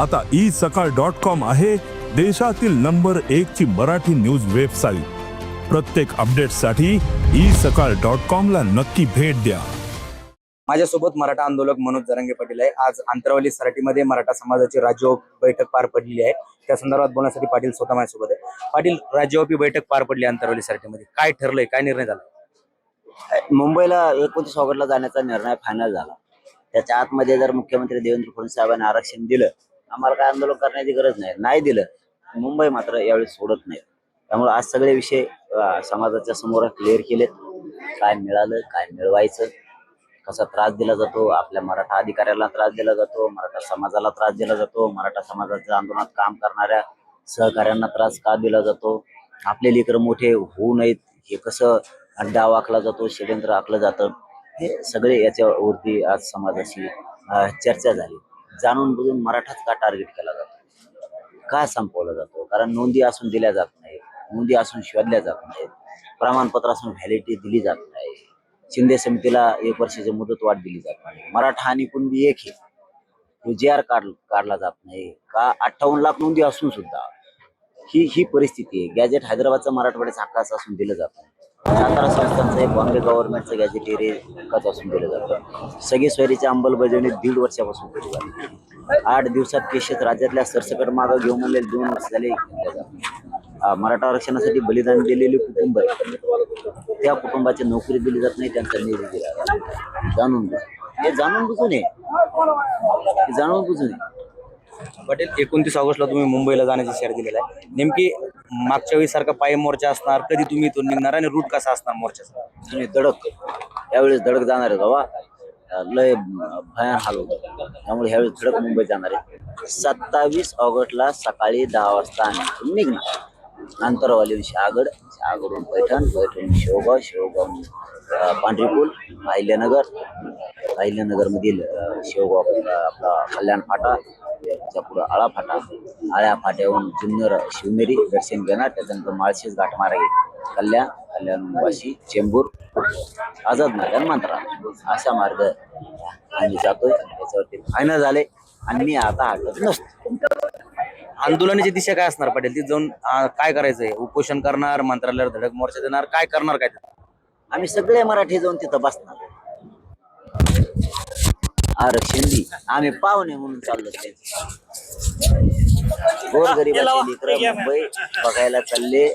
आता ई सकाळ dot com आहे देशातील नंबर एक ची मराठी न्यूज वेबसाईट. प्रत्येक अपडेटसाठी ई सकाळ डॉट कॉम ला नक्की भेट द्या. माझ्यासोबत मराठा आंदोलक मनोज जरंगे पाटील आहे. आज आंतरवली सराटीमध्ये मराठा समाजाची राज्यव्यापी बैठक पार पडलेली आहे. त्या संदर्भात बोलण्यासाठी पाटील स्वतः माझ्यासोबत आहे. पाटील राज्यव्यापी बैठक पार पडली आंतरवली सराटीमध्ये. काय ठरलंय? काय निर्णय झाला? मुंबईला एकोणतीस ऑगस्टला जाण्याचा निर्णय फायनल झाला. त्याच्या आतमध्ये जर मुख्यमंत्री देवेंद्र फडणवीस साहेबांनी आरक्षण दिलं आम्हाला काय आंदोलन करण्याची गरज नाही. नाही दिलं मुंबई मात्र यावेळी सोडत नाही. त्यामुळे आज सगळे विषय समाजाच्या समोर क्लिअर केलेत. काय मिळालं काय मिळवायचं कसा त्रास दिला जातो आपल्या मराठा अधिकाऱ्याला त्रास दिला जातो मराठा समाजाला त्रास दिला जातो मराठा समाजाच्या आंदोलनात काम करणाऱ्या सहकाऱ्यांना त्रास का दिला जातो? आपले लेकर मोठे होऊ नयेत हे कसं डाव आखला जातो षडयंत्र आखलं जातं? हे सगळे याच्यावरती आज समाजाशी चर्चा झाली. जाणून बुजून मराठाच का टार्गेट केला जातो? का संपवला जातो? कारण नोंदी असून दिल्या जात नाही नोंदी असून शोधल्या जात नाहीत. प्रमाणपत्र असून व्हॅलिडिटी दिली जात नाही. शिंदे समितीला एक वर्षाची मुदत वाढ दिली जात नाही. मराठा आणि कुणबी एक आहे. जे आर काढ काढला जात नाही. का अठ्ठावन्न लाख नोंदी असून सुद्धा? ही ही परिस्थिती आहे. गॅजेट हैदराबादचा मराठवाड्याचा हक्काचं असून दिलं जात नाही. सातारा संस्थांचं बॉम्बे गव्हर्नमेंटचं गॅजेटेरी हक्काचं दिलं जातं. सगळी सोयरीची अंमलबजावणी दीड वर्षापासून केली जाते. आठ दिवसात केशेत राज्यातल्या सरसकट मागं घेऊन म्हणले दोन वर्ष झाले मराठा आरक्षणासाठी बलिदान दिलेले कुटुंब आहे. त्या कुटुंबाची नोकरी दिली जात नाही त्यांचा निधी दिला जाणून बुजून. हे जाणून बुजून आहे. हे जाणून बुजून आहे. पाटील एकोणतीस ऑगस्टला तुम्ही मुंबईला जाण्याची शेअर दिलेला आहे. नेमकी मागच्या वेळी सारखा पाय मोर्चा असणार कधी तुम्ही इथून निघणार आणि रूट कसा असणार मोर्चाचा तुम्ही धडक यावेळेस धडक जाणार आहे बाबा. लय भयान हाल होत. त्यामुळे ह्यावेळेस धडक मुंबईत जाणार आहे. सत्तावीस ऑगस्टला सकाळी दहा वाजता आम्ही निघणार. अंतरवाली शहागड शहागडून पैठण पैठण शेवगाव शेवगाव पांढरीपूल अहिल्यानगर अहिल्यानगरमधील शेवगाव आपला कल्याण फाटा त्याच्या पुढं आळा फाटा. आळ्या फाट्याहून जुन्नर शिवनेरी दर्शन घेणार. त्याच्यानंतर माळशेज घाट कल्याण कल्याण वाशी चेंबूर आझाद मैदान मंत्रा असा मार्ग आम्ही जातोय त्याच्यावरती फायनल झाले. आणि मी आता हटत नसतो. आंदोलनाची दिशा काय असणार पाटील? ती जाऊन काय करायचंय? उपोषण करणार मंत्रालयावर धडक मोर्चा देणार काय करणार काय? आम्ही सगळे मराठी जाऊन तिथं बसणार. आरक्षण दी आम्ही पाहुणे म्हणून चाललो गोर गरीबाची लेकरं मुंबई बघायला चालले.